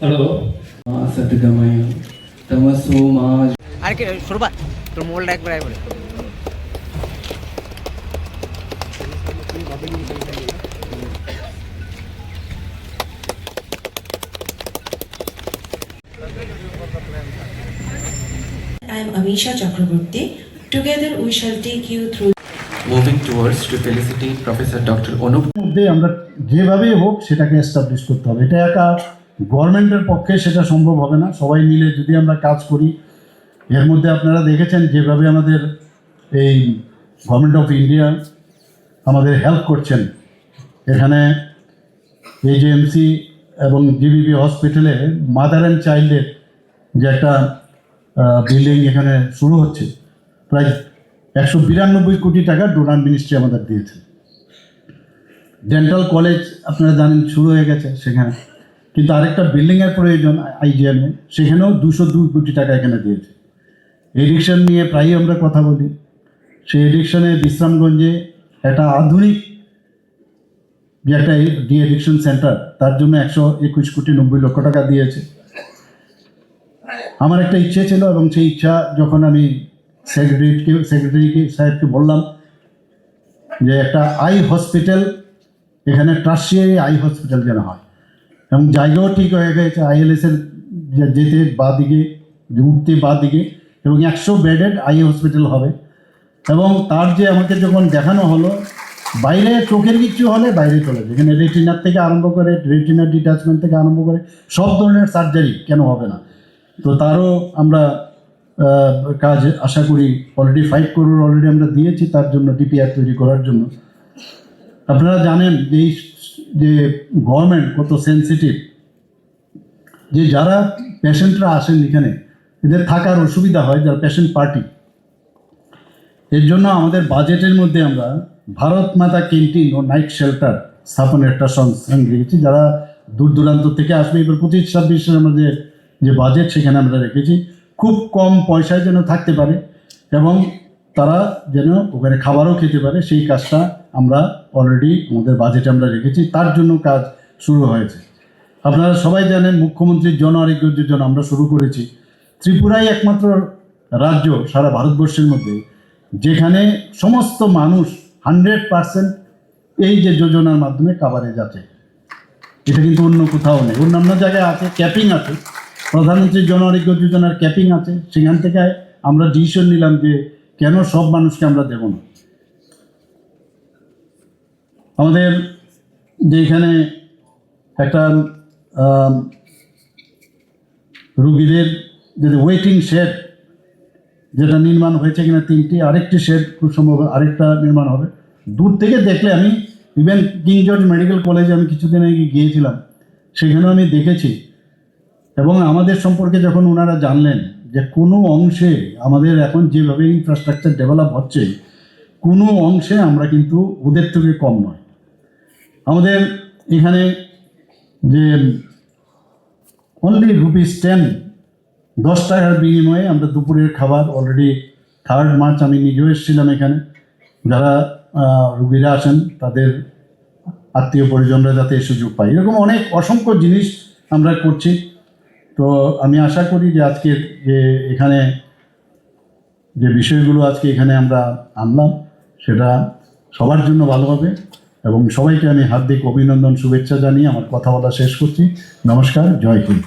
Hello সদ্গময় তমসো মা আর কি শুরবা তোর মোবাইলটা একবার একবার I am Amisha Chakraborty. Together we shall take you through Moving towards to felicitate Professor Dr. Anup মধ্যে আমরা যেভাবেই হোক সেটাকে এস্টাবলিশ করতে হবে এটা একা গভর্নমেন্টের পক্ষে সেটা সম্ভব হবে না। সবাই মিলে যদি আমরা কাজ করি, এর মধ্যে আপনারা দেখেছেন যেভাবে আমাদের এই গভর্নমেন্ট অফ ইন্ডিয়া আমাদের হেল্প করছেন। এখানে এজেএমসি এবং জিবিবি হসপিটালে মাদার অ্যান্ড চাইল্ডের যে একটা বিল্ডিং এখানে শুরু হচ্ছে। প্রায় একশো বিরানব্বই কোটি টাকা ডোনার মিনিস্ট্রি আমাদের দিয়েছে। ডেন্টাল কলেজ আপনারা জানেন শুরু হয়ে গেছে সেখানে। কিন্তু আরেকটা বিল্ডিংয়ের প্রয়োজন আইজিএমে সেখানেও দুশো দুই কোটি টাকা এখানে দিয়েছে। এডিকশন নিয়ে প্রায়ই আমরা কথা বলি। সেই এডিকশনে বিশ্রামগঞ্জে একটা আধুনিক যে একটা ডি এডিকশন সেন্টার, তার জন্য একশো একুশ কোটি নব্বই লক্ষ টাকা দিয়েছে। আমার একটা ইচ্ছে ছিল এবং সেই ইচ্ছা যখন আমি সেক্রেটারিকে সেক্রেটারিকে, সাহেবকে বললাম যে একটা আই হসপিটাল, এখানে টার্সিয়ারি আই হসপিটাল যেন হয়। এবং জায়গাও ঠিক হয়ে গেছে আইএলএসের যেতে বা দিকে উঠতে বা দিকে এবং একশো বেডেড আই হসপিটাল হবে। এবং তার যে আমাকে যখন দেখানো হলো, বাইরে চোখের কিছু হলে বাইরে চলে যায়। এখানে রেটিনার থেকে আরম্ভ করে, রেটিনার ডিটাচমেন্ট থেকে আরম্ভ করে, সব ধরনের সার্জারি কেন হবে না? তো তারও আমরা কাজ আশা করি অলরেডি ফাইভ করোড় অলরেডি আমরা দিয়েছি, তার জন্য ডিপিআর তৈরি করার জন্য। আপনারা জানেন এই যে গভর্নমেন্ট কত সেন্সিটিভ যে যারা পেশেন্টরা আসেন এখানে, এদের থাকার অসুবিধা হয়, যারা পেশেন্ট পার্টি এর জন্য আমাদের বাজেটের মধ্যে আমরা ভারত মাতা ক্যান্টিন ও নাইট শেল্টার স্থাপনের একটা সংস্থান রেখেছি, যারা দূর দূরান্ত থেকে আসবে। এবার পঁচিশ, ছাব্বিশের আমাদের যে বাজেট সেখানে আমরা রেখেছি। খুব কম পয়সায় যেন থাকতে পারে এবং তারা যেন ওখানে খাবারও খেতে পারে, সেই কাজটা আমরা অলরেডি আমাদের বাজেটে আমরা রেখেছি, তার জন্য কাজ শুরু হয়েছে। আপনারা সবাই জানেন মুখ্যমন্ত্রীর জন আরোগ্য যোজনা আমরা শুরু করেছি। ত্রিপুরাই একমাত্র রাজ্য সারা ভারতবর্ষের মধ্যে যেখানে সমস্ত মানুষ হান্ড্রেড পারসেন্ট এই যে যোজনার মাধ্যমে কাভারে যাচ্ছে। এটা কিন্তু অন্য কোথাও নেই। অন্যান্য জায়গায় আছে, ক্যাপিং আছে। প্রধানমন্ত্রী জন আরোগ্য যোজনার ক্যাপিং আছে। সেখান থেকে আমরা ডিসিশন নিলাম যে কেন সব মানুষকে আমরা দেব না? আমাদের যে এখানে একটা রুগীদের যে ওয়েটিং শেড যেটা নির্মাণ হয়েছে কিনা তিনটি, আরেকটি শেড খুব সম্ভব, আরেকটা নির্মাণ হবে। দূর থেকে দেখলে আমি ইভেন কিং জর্জ মেডিকেল কলেজে আমি কিছুদিন আগে গিয়েছিলাম, সেখানেও আমি দেখেছি। এবং আমাদের সম্পর্কে যখন ওনারা জানলেন যে কোনো অংশে আমাদের এখন যেভাবে ইনফ্রাস্ট্রাকচার ডেভেলপ হচ্ছে, কোনো অংশে আমরা কিন্তু ওদের থেকে কম নয়। আমাদের এখানে যে অনলি রুপিস টেন দশ টাকার বিনিময়ে আমরা দুপুরের খাবার অলরেডি থার্ড মার্চ আমি নিজেও এসেছিলাম এখানে। যারা রুগীরা আসেন, তাদের আত্মীয় পরিজনরা যাতে এই সুযোগ পায়। এরকম অনেক অসংখ্য জিনিস আমরা করছি। তো আমি আশা করি যে আজকের যে এখানে যে বিষয়গুলো আজকে এখানে আমরা আনলাম, সেটা সবার জন্য ভালো হবে এবং সবাইকে আমি হার্দিক অভিনন্দন শুভেচ্ছা জানিয়ে আমার কথা বলা শেষ করছি। নমস্কার, জয় হিন্দ।